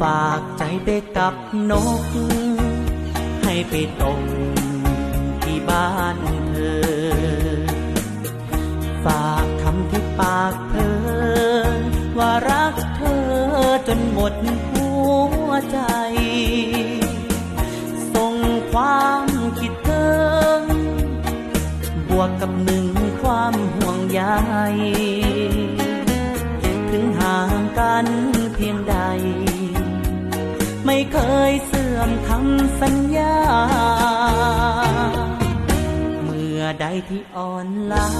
ฝากใจไปกับนก ให้ไปตกที่บ้านเธอ ฝากคำที่ปากเธอ ว่ารักเธอจนหมดหัวใจ ส่งความคิดถึงบวกกับหนึ่งความห่วงใยถึงห่างกันเพียงใด ไม่เคยเสื่อมคำสัญญา เมื่อใดที่อ่อนล้า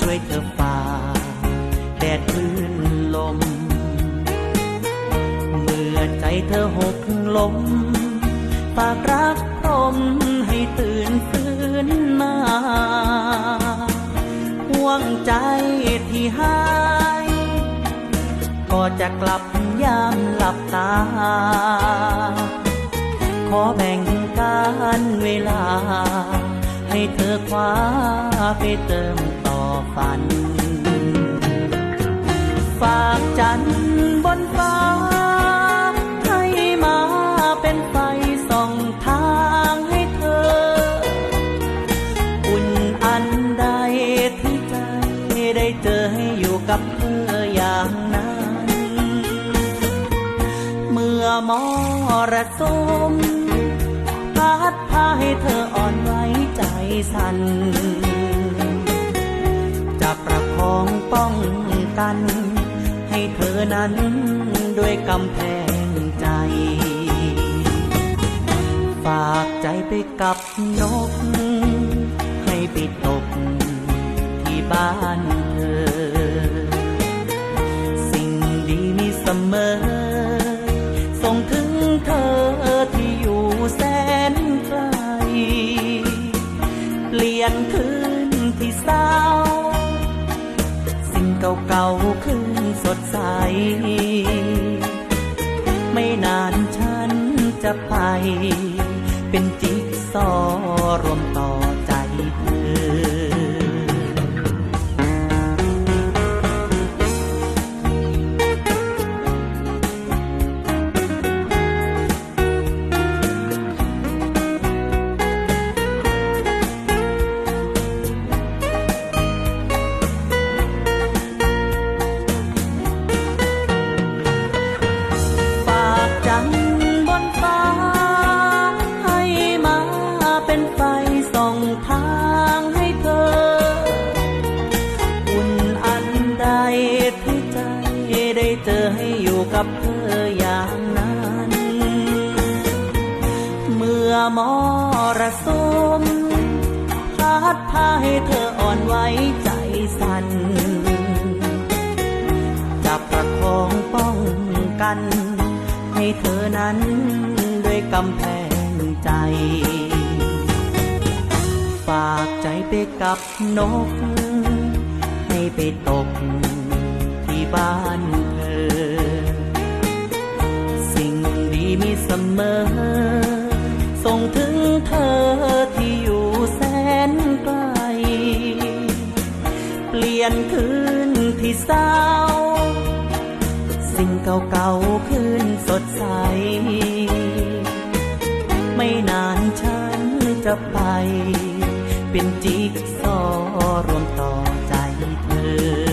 ช่วยเธอฝ่าแดดพื้นลม เมื่อใจเธอหกล้มฝากรักพรมให้ตื่นฟื้นมาห่วงใจที่หา ก็จะกลับยามหลับตา ขอแบ่งการเวลา ให้เธอคว้าไปเติมต่อฝัน ฝากจันบนฟ้า มอมรสมพัดพาให้เธออ่อนไหวใจสั่น จะประคองป้องกัน ให้เธอนั้นด้วยกำแพงใจ ฝากใจไปกับนก ให้ไปตกที่บ้านเธอ สิ่งดีมีเสมอ งถึงเธอที่อยู่แสนไกล เปลี่ยนคืนที่เศร้า สิ่งเก่าๆคืนสดใส ไม่นานฉันจะไป เป็นจิ๊กซอรวมต่อ มอมรสุมพัดพาให้เธออ่อนไหวใจสั่นจะประคองป้องกัน ให้เธอนั้นด้วยกำแพงใจ ฝากใจไปกับนก ให้ไปตกที่บ้านเธอ สิ่งดีมีเสมอ ถึงเธอที่อยู่แสนไกล เปลี่ยนคืนที่เศร้า สิ่งเก่าขึ้นสดใส ไม่นานฉันจะไป เป็นจิ๊กซอรวมต่อใจเธอ